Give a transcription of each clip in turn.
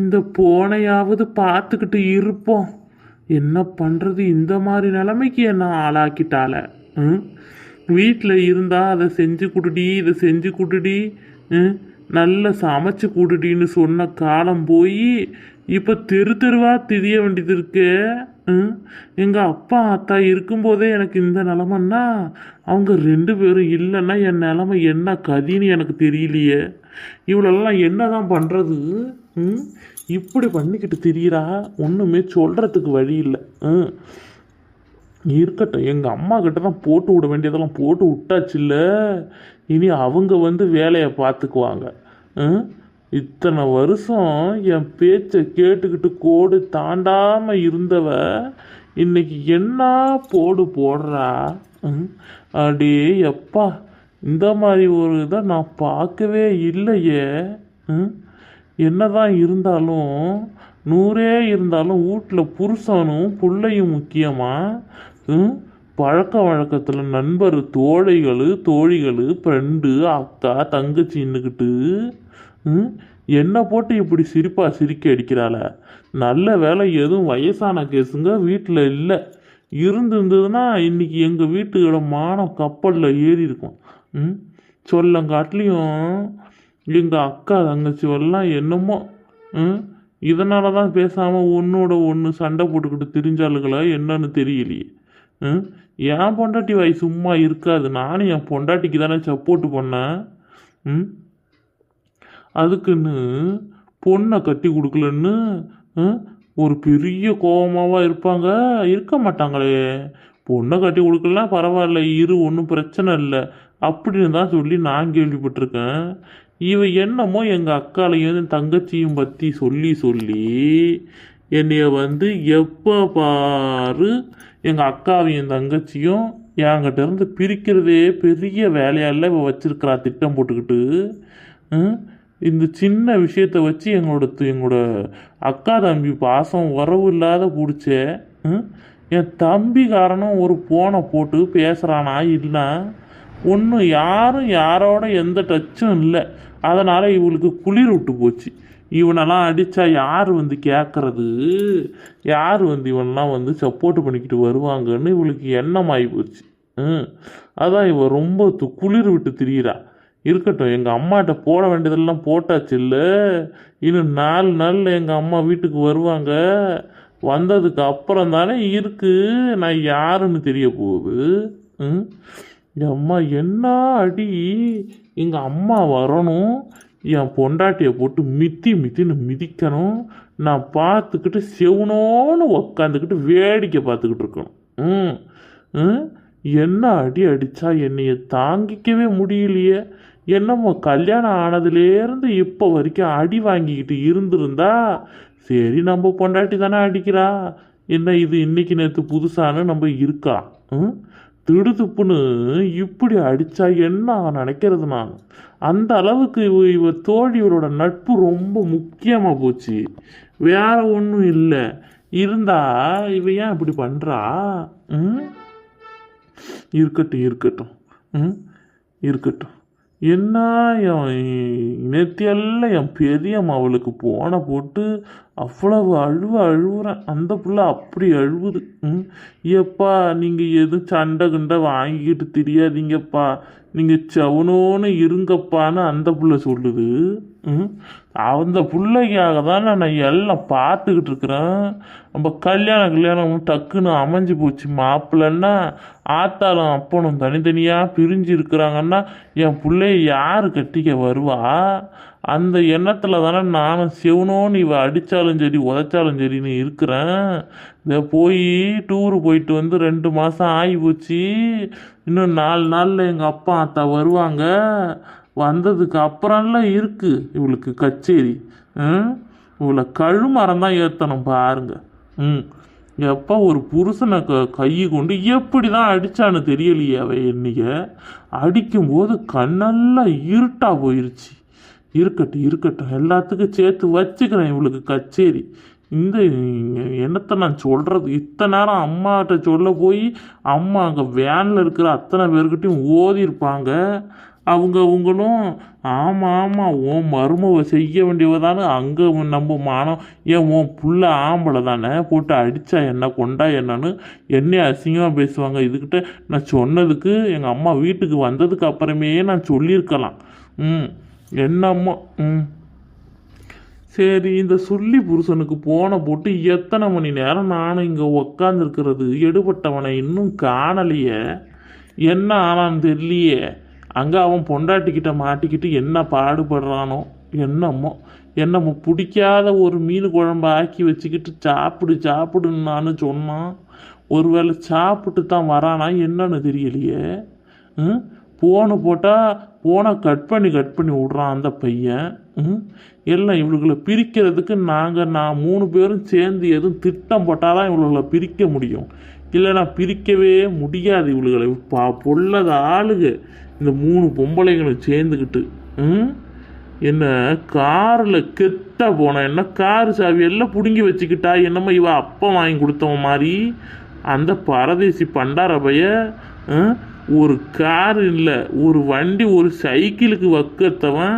இந்த போனையாவது பார்த்துக்கிட்டு இருப்போம். என்ன பண்ணுறது இந்த மாதிரி நிலைமைக்கு என்ன ஆளாக்கிட்டால வீட்டில் இருந்தால் அதை செஞ்சு கொடுடி இதை செஞ்சு கொடுடி நல்லா சமைச்சு கொடுடின்னு சொன்ன காலம் போய் இப்போ தெரு தெருவாக திரிய வேண்டியது இருக்கு. எங்கள் அப்பா அத்தா இருக்கும்போதே எனக்கு இந்த நிலமன்னா அவங்க ரெண்டு பேரும் இல்லைன்னா என் நிலமை என்ன கதின்னு எனக்கு தெரியலையே. இவளெல்லாம் என்ன தான் பண்ணுறது ம்? இப்படி பண்ணிக்கிட்டு தெரியிறா? ஒன்றுமே சொல்கிறதுக்கு வழி இல்லை. ம் இருக்கட்டும் எங்கள் அம்மா கிட்ட தான் போட்டு விட வேண்டியதெல்லாம் போட்டு விட்டாச்சுல்ல இனி அவங்க வந்து வேலையை பார்த்துக்குவாங்க. ம்? இத்தனை வருஷம் என் பேச்சை கேட்டுக்கிட்டு கோடு தாண்டாமல் இருந்தவ இன்னைக்கு என்ன போடு போடுறா ம்? அடே எப்பா இந்த மாதிரி ஒரு இதை நான் பார்க்கவே இல்லையே ம்? என்னதான் இருந்தாலும் நூறே இருந்தாலும் வீட்டில் புருஷனும் பிள்ளையும் முக்கியமாக ம்? பழக்க வழக்கத்தில் நண்பர் தோழைகள் தோழிகள் ஃப்ரெண்டு அக்கா தங்கச்சின்னுக்கிட்டு ம்? என்னை போட்டு இப்படி சிரிப்பாக சிரிக்க அடிக்கிறாள? நல்ல வேலை எதுவும் வயசான கேஸுங்க வீட்டில் இல்லை. இருந்திருந்ததுன்னா இன்றைக்கி எங்கள் வீட்டுகளோட மானம் கப்பலில் ஏறி இருக்கும் ம்? சொல்லங்காட்டிலையும் எங்கள் அக்கா தங்கச்சி எல்லாம் என்னமோ ம்? இதனால தான் பேசாமல் ஒன்றோட ஒன்று சண்டை போட்டுக்கிட்டு திரிஞ்சாளுகளா என்னன்னு தெரியலையே. ம்? என் பொண்டாட்டி வாய் சும்மா இருக்காது. நானும் என் பொண்டாட்டிக்கு தானே சப்போர்ட் பண்ணேன். ம்? அதுக்குன்னு பொண்ணை கட்டி கொடுக்கலன்னு ஒரு பெரிய கோபமாவா இருப்பாங்க. இருக்க மாட்டாங்களே. பொண்ணை கட்டி கொடுக்கலாம் பரவாயில்ல இரு ஒன்றும் பிரச்சனை இல்லை. அப்படின்னு தான் சொல்லி நான் கேள்விப்பட்டிருக்கேன். இவ என்னமோ எங்கள் அக்காலையும் என் தங்கச்சியும் பற்றி சொல்லி சொல்லி என்னைய வந்து எப்போ பாரு எங்கள் அக்காவையும் தங்கச்சியும் என்கிட்ட இருந்து பிரிக்கிறதே பெரிய வேலையால இப்போ வச்சுருக்கிறா திட்டம் போட்டுக்கிட்டு இந்த சின்ன விஷயத்தை வச்சு எங்களோட எங்களோட அக்கா தம்பி பாசம் உறவு இல்லாத பிடிச்ச என் தம்பி காரணம் ஒரு போனை போட்டு பேசுகிறானா இல்லை? ஒன்றும் யாரும் யாரோட எந்த டச்சும் இல்லை. அதனால் இவளுக்கு குளிர் விட்டு போச்சு. இவனெல்லாம் அடித்தா யார் வந்து கேட்குறது யார் வந்து இவனெல்லாம் வந்து சப்போர்ட் பண்ணிக்கிட்டு வருவாங்கன்னு இவளுக்கு எண்ணமாகி போச்சு. ம். அதான் இவன் ரொம்ப து- குளிர் விட்டு திரியிறா. இருக்கட்டும் எங்கள் அம்மாட்ட போட வேண்டியதெல்லாம் போட்டாச்சு இல்லை இன்னும் நாலு நாளில் எங்கள் அம்மா வீட்டுக்கு வருவாங்க. வந்ததுக்கு அப்புறம் தானே இருக்கு. நான் யாருன்னு தெரிய போகுது? ம்? என் அம்மா என்ன அடி? எங்கள் அம்மா வரணும். என் பொண்டாட்டியை போட்டு மித்தி மித்தின்னு மிதிக்கணும். நான் பார்த்துக்கிட்டு செவனோன்னு உக்காந்துக்கிட்டு வேடிக்கை பார்த்துக்கிட்டு இருக்கணும். ம்? ம்? என்ன அடி அடித்தா என்னைய தாங்கிக்கவே முடியலையே. என்னமோ கல்யாணம் ஆனதுலேருந்து இப்போ வரைக்கும் அடி வாங்கிக்கிட்டு இருந்திருந்தா சரி நம்ம பொண்டாட்டி தானே அடிக்கிறா? என்ன இது இன்னைக்கு நேற்று புதுசான்னு நம்ம இருக்கா? ம்? திடுதுப்புன்னு இப்படி அடித்தா என்ன நினைக்கிறது நான் அந்த அளவுக்கு இவ இவ தோழிகளோட நட்பு ரொம்ப முக்கியமாக போச்சு. வேற ஒன்றும் இல்லை. இருந்தா இவ ஏன் இப்படி பண்ணுறா ம்? இருக்கட்டும் இருக்கட்டும். ம்? இருக்கட்டும். என்ன என் நேத்தியல்ல என் பெரியம்மா அவளுக்கு போனை போட்டு அவ்வளவு அழுவ அழுவுறேன். அந்த புள்ள அப்படி அழுவுது. ம்? ஏப்பா நீங்கள் எதுவும் சண்டை கிண்டை வாங்கிக்கிட்டு தெரியாதீங்கப்பா. நீங்கள் செவனோன்னு இருங்கப்பான்னு அந்த புள்ள சொல்லுது. அந்த பிள்ளைக்காக தான் நான் எல்லாம் பார்த்துக்கிட்டு இருக்கிறேன். நம்ம கல்யாணம் கல்யாணம் டக்குன்னு அமைஞ்சு போச்சு. மாப்பிள்ளைன்னா ஆத்தாலும் அப்பனும் தனித்தனியாக பிரிஞ்சு இருக்கிறாங்கன்னா என் பிள்ளைய யார் கட்டிக்க வருவா? அந்த எண்ணத்தில் தானே நானும் சிவனோன்னு இவ அடித்தாலும் சரி உதைச்சாலும் சரின்னு இருக்கிறேன். இதை போய் டூரு போயிட்டு வந்து ரெண்டு மாதம் ஆகி போச்சு. இன்னும் நாலு நாளில் எங்கள் அப்பா அத்தா வருவாங்க. வந்ததுக்கு அப்புறம்லாம் இருக்குது இவளுக்கு கச்சேரி. ம்? இவளை கழுமரம் தான் ஏற்றணும் பாருங்க. ம். எப்போ ஒரு புருஷனை க கை கொண்டு எப்படி தான் அடித்தான்னு தெரியலையே அவ என்னைய. அடிக்கும்போது கண்ணெல்லாம் இருட்டாக போயிருச்சு. இருக்கட்டும் இருக்கட்டும். எல்லாத்துக்கும் சேர்த்து வச்சுக்கிறேன் இவளுக்கு கச்சேரி. இந்த என்னத்தை நான் சொல்கிறது இத்தனை நேரம் அம்மாட்ட சொல்ல போய் அம்மா அங்கே வேனில் இருக்கிற அத்தனை பேர்கிட்டையும் ஓதி இருப்பாங்க அவங்க அவங்களும் ஆமாம் ஆமாம் உன் மருமவ செய்ய வேண்டியவ தானே அங்கே நம்ம மானம். ஏன் உன் புள்ள ஆம்பளை தானே போட்டு அடித்தா என்ன கொண்டா என்னன்னு என்னைய அசிங்கமாக பேசுவாங்க. இதுக்கிட்ட நான் சொன்னதுக்கு எங்கள் அம்மா வீட்டுக்கு வந்ததுக்கு அப்புறமே நான் சொல்லியிருக்கலாம். ம் என்னம்மா ம். சரி இந்த சொல்லி புருஷனுக்கு போன போட்டு எத்தனை மணி நேரம் நானும் இங்கே உக்காந்துருக்கிறது? எடுபட்டவனை இன்னும் காணலையே. என்ன ஆனான்னு தெரியலையே. அங்கே அவன் பொண்டாட்டிக்கிட்ட மாட்டிக்கிட்டு என்ன பாடுபடுறானோ என்னமோ என்னமோ பிடிக்காத ஒரு மீன் குழம்பு ஆக்கி வச்சுக்கிட்டு சாப்பிடு சாப்பிடுன்னு நான் சொன்னான் ஒருவேளை சாப்பிட்டு தான் வரானா என்னன்னு தெரியலையே. ம்? போனை போட்டால் போனை கட் பண்ணி கட் பண்ணி விட்றான் அந்த பையன். ம்? எல்லாம் இவளுகளை பிரிக்கிறதுக்கு நாங்கள் நான் மூணு பேரும் சேர்ந்து எதுவும் திட்டம் போட்டால் தான் இவளுகளை பிரிக்க முடியும். இல்லைன்னா பிரிக்கவே முடியாது இவளுகளை. பா பொல்லாத ஆளுக. இந்த மூணு பொம்பளைங்களும் சேர்ந்துக்கிட்டு ம்? என்ன காரில் கெட்ட போன என்ன கார் சாவி எல்லாம் பிடுங்கி வச்சுக்கிட்டா என்னம்மா இவ அப்பா வாங்கி கொடுத்தவன் மாதிரி. அந்த பரதேசி பண்டாரபைய ஒரு கார் இல்லை ஒரு வண்டி ஒரு சைக்கிளுக்கு வக்கத்தவன்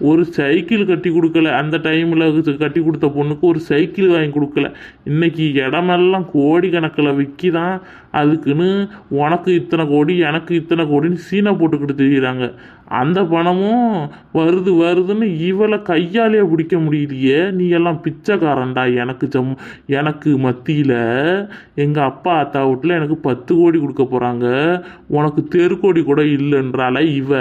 ஒரு சைக்கிள் கட்டி கொடுக்கல. அந்த டைமில் கட்டி கொடுத்த பொண்ணுக்கு ஒரு சைக்கிள் வாங்கி கொடுக்கல. இன்னைக்கு இடமெல்லாம் கோடி கணக்கில் விற்கிதான் அதுக்குன்னு உனக்கு இத்தனை கோடி எனக்கு இத்தனை கோடின்னு சீனை போட்டுக்கிட்டு தெரியுறாங்க. அந்த பணமும் வருது வருதுன்னு இவளை கையாலேயே பிடிக்க முடியலையே. நீ எல்லாம் பிச்சைக்காரன்டா எனக்கு ஜம் எனக்கு மத்தியில் எங்கள் அப்பா அத்தா வீட்டில் எனக்கு பத்து கோடி கொடுக்க போகிறாங்க உனக்கு தெருக்கோடி கூட இல்லைன்றால இவ.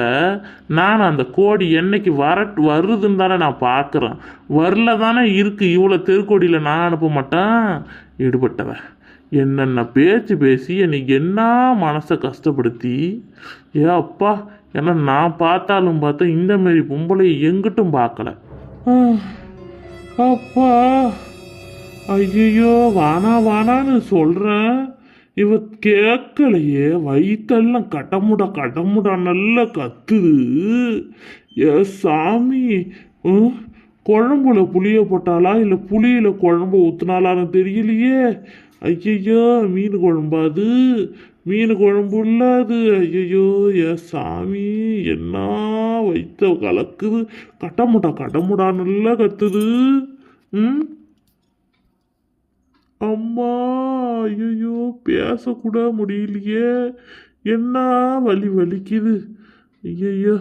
நான் அந்த கோடி என்னைக்கு வர வருதுன்னு தானே நான் பார்க்குறேன் வரல தானே இருக்குது இவ்வளோ தெருக்கோடியில் நான் அனுப்ப மாட்டேன். ஈடுபட்டவ என்னென்ன பேச்சு பேசி என்னை என்ன மனசை கஷ்டப்படுத்தி ஏ அப்பா ஏன்னா நான் பார்த்தாலும் பார்த்தா இந்த மாரி பொம்பளை எங்கிட்டும் பார்க்கல. அப்பா ஐயோ வானா வானான்னு சொல்கிறேன் இவ கேட்கலையே வயிற்றெல்லாம் கடமுட கடமுட நல்லா கத்துது. ஏ சாமி குழம்புல புளிய போட்டாலா இல்லை புளியில குழம்பு ஊற்றுனாலான்னு தெரியலையே. ஐயையோ மீன் குழம்பா அது. மீன் குழம்பு இல்லாது ஐயையோ ஏ சாமி என்ன வைத்த கலக்குது. கட்டமுடா கட்டமுடா நல்லா கத்துது. ம்? அம்மா ஐயோ பேசக்கூட முடியலையே. என்ன வலி வலிக்குது. ஐயையோ.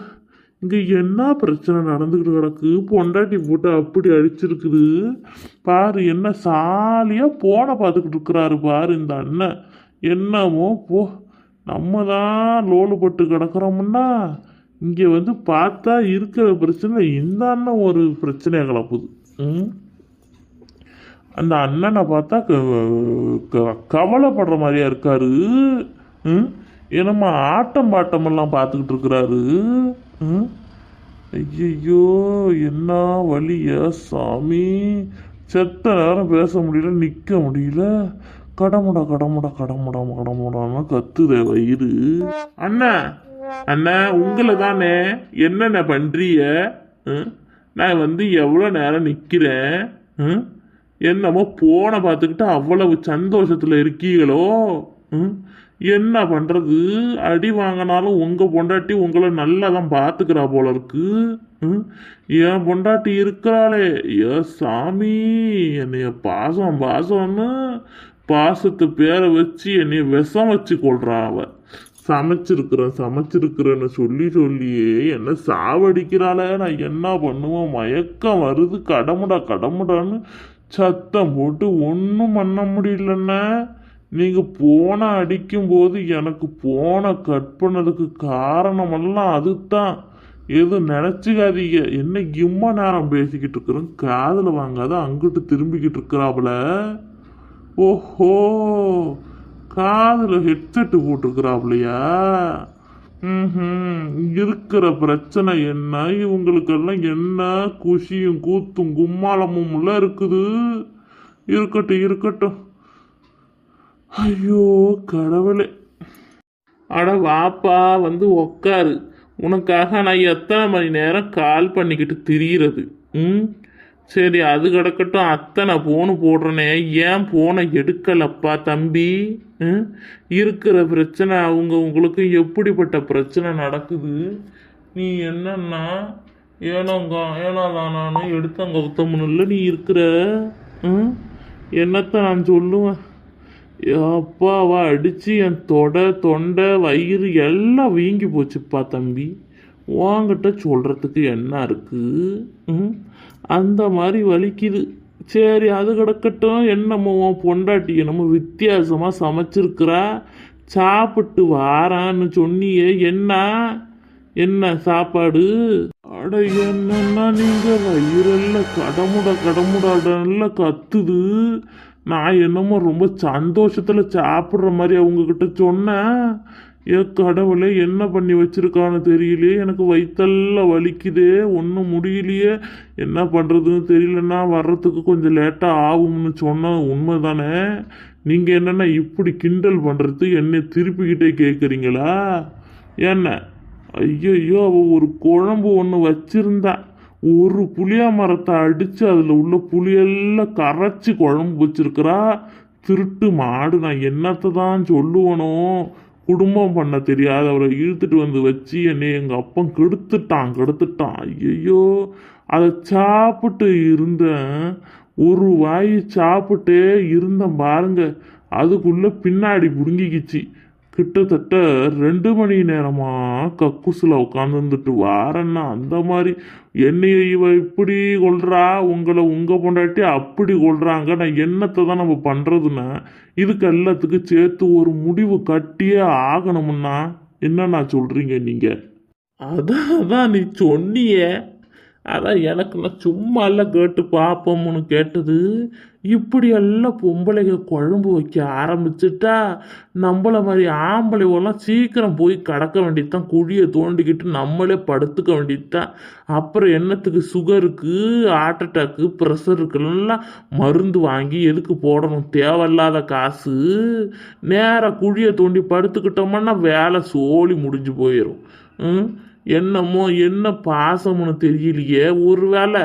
இங்கே என்ன பிரச்சனை நடந்துக்கிட்டு கிடக்கு? பொண்டாட்டி போட்டு அப்படி அடிச்சிருக்குது. பாரு என்ன சாலியாக போனை பார்த்துக்கிட்டு இருக்கிறாரு பாரு இந்த அண்ணன். என்னமோ போ நம்ம தான் லோலு பட்டு இங்கே வந்து பார்த்தா இருக்கிற பிரச்சனை இந்த அண்ணன் ஒரு பிரச்சனையை கலப்புது ம்? அந்த அண்ணனை பார்த்தா க- கவலைப்படுற மாதிரியா இருக்காரு. ம்? என்னம்மா ஆட்டம் பாட்டமெல்லாம் பார்த்துக்கிட்டு இருக்கிறாரு. ம்? என்ன வழிய சாமி? செத்த நேரம் பேச முடியல நிற்க முடியல. கடமுடா கடமுடா கடமுடா கடமுடான்னு கத்துதே வயிறு. அண்ணா அண்ணா உங்களை தானே என்னென்ன பண்றீங்க? ம்? நான் வந்து எவ்வளோ நேரம் நிற்கிறேன் ம்? என்னமோ போனை பார்த்துக்கிட்டு அவ்வளவு சந்தோஷத்தில் இருக்கீங்களோ? ம்? என்ன பண்ணுறது அடி வாங்கினாலும் உங்கள் பொண்டாட்டி உங்களை நல்லா தான் பார்த்துக்கிறா போல இருக்கு. என் பொண்டாட்டி இருக்கிறாளே. ஏ சாமி என்னைய பாசம் பாசம்னு பாசத்து பேரை வச்சு என்னைய விஷம் வச்சு கொள்றா அவ. சமைச்சிருக்கிறேன் சமைச்சிருக்கிறேன்னு சொல்லி சொல்லியே என்ன சாவடிக்கிறாளே. நான் என்ன பண்ணுவேன்? மயக்கம் வருது. கடமுடா கடமுடான்னு சத்தம் போட்டு ஒன்றும் பண்ண முடியலண்ணே. நீங்கள் போனை அடிக்கும்போது எனக்கு போனை கட் பண்ணதுக்கு காரணமெல்லாம் அதுதான். எதுவும் நினச்சிக்காதீங்க. என்ன இம்மா நேரம் பேசிக்கிட்டு இருக்கிறோம். காதில் வாங்காத அங்கிட்டு திரும்பிக்கிட்டு இருக்கிறாப்புல ஓஹோ. காதில் ஹெட்செட்டு போட்டிருக்கிறாப்லையா? ம் இருக்கிற பிரச்சனை என்ன? இவங்களுக்கெல்லாம் என்ன? குஷியும் கூத்தும் கும்மாளமும் உள்ள இருக்குது. இருக்கட்டும் இருக்கட்டும். ஐயோ கடவுளே. அட வாப்பா வந்து உக்காரு. உனக்காக நான் எத்தனை மணி நேரம் கால் பண்ணிக்கிட்டு திரியிறது ம்? சரி அது கிடக்கட்டும் அத்தனை ஃபோனு போடுறனே. ஏன் ஃபோனை எடுக்கலப்பா தம்பி? இருக்கிற பிரச்சனை அவங்க உங்களுக்கு எப்படிப்பட்ட பிரச்சனை நடக்குது? நீ என்னன்னா ஏனோங்க ஏனாதானு எடுத்தங்க உத்தமனில் நீ இருக்கிற ம்? நான் சொல்லுவேன்? அப்பாவா அடித்து என் தொடை தொண்டை வயிறு எல்லாம் வீங்கி போச்சுப்பா தம்பி. உன்கிட்ட சொல்கிறதுக்கு என்ன இருக்குது ம்? அந்த மாதிரி வலிக்குது. சரி அது கிடக்கட்டும். என்னமோ உன் பொண்டாட்டி என்னமோ வித்தியாசமாக சமைச்சிருக்கிறா. சாப்பிட்டு வாரான்னு சொன்னியே என்ன? என்ன சாப்பாடு? அட என்னன்னா நீங்கள் வயிறெல்லாம் கடமுட கடமுடாடெல்லாம் கத்துது. நான் என்னமோ ரொம்ப சந்தோஷத்தில் சாப்பிட்ற மாதிரி அவங்கக்கிட்ட சொன்னேன். ஏ கடவுளே என்ன பண்ணி வச்சிருக்கான்னு தெரியலையே. எனக்கு வயிற்றெல்லாம் வலிக்குதே ஒன்றும் முடியலையே. என்ன பண்ணுறதுன்னு தெரியலன்னா வர்றதுக்கு கொஞ்சம் லேட்டாக ஆகும்னு சொன்ன உண்மை தானே நீங்கள் என்னென்னா இப்படி கிண்டல் பண்ணுறது என்னை திருப்பிக்கிட்டே கேட்குறீங்களா என்ன? ஐயோ அவள் ஒரு குழம்பு ஒன்று வச்சிருந்தா. ஒரு புளியா மரத்தை அடித்து அதில் உள்ள புளியெல்லாம் கரைச்சி குழம்பு வச்சிருக்கிறா. திருட்டு மாடு. நான் என்னத்தை தான் சொல்லுவனோ? குடும்பம் பண்ண தெரியாது அவரை இழுத்துட்டு வந்து வச்சு என்னை எங்கள் அப்பன் கெடுத்துட்டான் கெடுத்துட்டான். ஐயோ அதை சாப்பிட்டு இருந்தேன். ஒரு வாய் சாப்பிட்டே இருந்தேன் பாருங்க. அதுக்குள்ளே பின்னாடி புடுங்கிக்கிச்சு. கிட்டத்தட்ட ரெண்டு மணி நேரமாக கக்கூசில் உட்காந்துருந்துட்டு வாரன்னா அந்த மாதிரி என்னைய இவ இப்படி கொள்றா உங்களை உங்கள் பொண்டாட்டி அப்படி கொள்றாங்க நான் என்னத்தை தான் நம்ம பண்ணுறதுன்னு இதுக்கு எல்லாத்துக்கும் சேர்த்து ஒரு முடிவு கட்டியே ஆகணும்னா என்னண்ணா சொல்கிறீங்க நீங்கள் அதான் அதான் நீ சொன்னியே. அதான் எனக்கு நான் சும்மா எல்லாம் கேட்டு பார்ப்போம்னு கேட்டது. இப்படியெல்லாம் பொம்பளைங்க குழம்பு வைக்க ஆரம்பிச்சிட்டா நம்மள மாதிரி ஆம்பளைவெல்லாம் சீக்கிரம் போய் கடக்க வேண்டியதுதான் குழியை தோண்டிக்கிட்டு நம்மளே படுத்துக்க வேண்டியதுதான். அப்புறம் என்னத்துக்கு சுகருக்கு ஹார்ட் அட்டாக்கு ப்ரெஷருக்குலாம் மருந்து வாங்கி எதுக்கு போடணும்? தேவையில்லாத காசு. நேராக குழியை தோண்டி படுத்துக்கிட்டோம்னா வேலை சோலி முடிஞ்சு போயிடும் ம்? என்னமோ என்ன பாசம்னு தெரியலையே. ஒருவேளை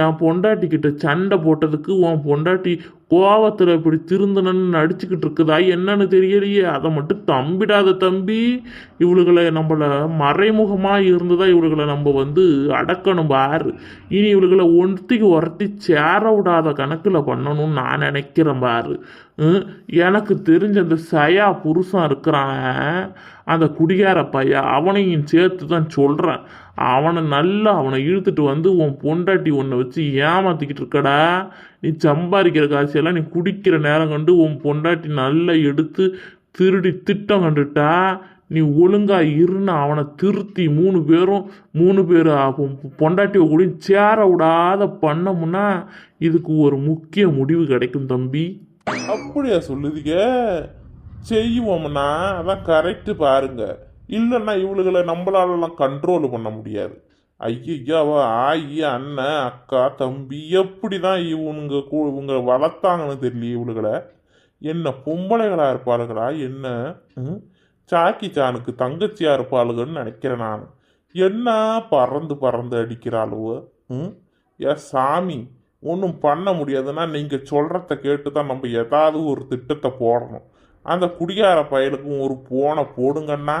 என் பொண்டாட்டி கிட்ட சண்டை போட்டதுக்கு உன் பொண்டாட்டி கோவத்தில் இப்படி திருந்தணும்னு நடிச்சுக்கிட்டு இருக்குதா என்னன்னு தெரியலையே. அதை மட்டும் தம்பிடாத தம்பி. இவளுகளை நம்மள மறைமுகமாக இருந்ததா இவளுகளை நம்ம வந்து அடக்கணும் பாரு. இனி இவளுகளை ஒன்றுத்திக்கு ஒருத்தி சேர விடாத கணக்கில் பண்ணணும்னு நான் நினைக்கிறேன் பாரு. எனக்கு தெரிஞ்ச அந்த சயா புருஷன் இருக்கிறான். அந்த குடிகார பையன் அவனையும் சேர்த்து தான் சொல்கிறேன் அவனை நல்லா அவனை இழுத்துட்டு வந்து உன் பொண்டாட்டி ஒன்றை வச்சு ஏமாத்திக்கிட்டு இருக்கடா. நீ சம்பாதிக்கிற காசையெல்லாம் நீ குடிக்கிற நேரம் கண்டு உன் பொண்டாட்டி நல்லா எடுத்து திருடி திட்டம் கண்டுட்டா. நீ ஒழுங்கா இருன்னு அவனை திருத்தி மூணு பேரும் மூணு பேர் பொண்டாட்டியை கூட சேர விடாத பண்ணமுன்னா இதுக்கு ஒரு முக்கிய முடிவு கிடைக்கும் தம்பி. அப்படியா சொல்லுதீங்க? செய்வோம்னா அதான் கரெக்டு பாருங்க. இல்லைன்னா இவளுகளை நம்மளாலலாம் கண்ட்ரோல் பண்ண முடியாது. ஐயோ ஆயி அண்ணன் அக்கா தம்பி எப்படி தான் இவனுங்க கூ- இவங்க வளர்த்தாங்கன்னு தெரியல இவளுகளை? என்ன பொம்பளைகளாக இருப்பாளுகளா? என்ன ம்? சாக்கி சானுக்கு தங்கச்சியாக இருப்பாளுகன்னு நினைக்கிறேன் நான். என்ன பறந்து பறந்து அடிக்கிறாளுவோ ம்? ஏ சாமி ஒன்றும் பண்ண முடியாதுன்னா நீங்கள் சொல்கிறத கேட்டு தான் நம்ம ஏதாவது ஒரு திட்டத்தை போடணும். அந்த குடியார பயலுக்கும் ஒரு போனை போடுங்கன்னா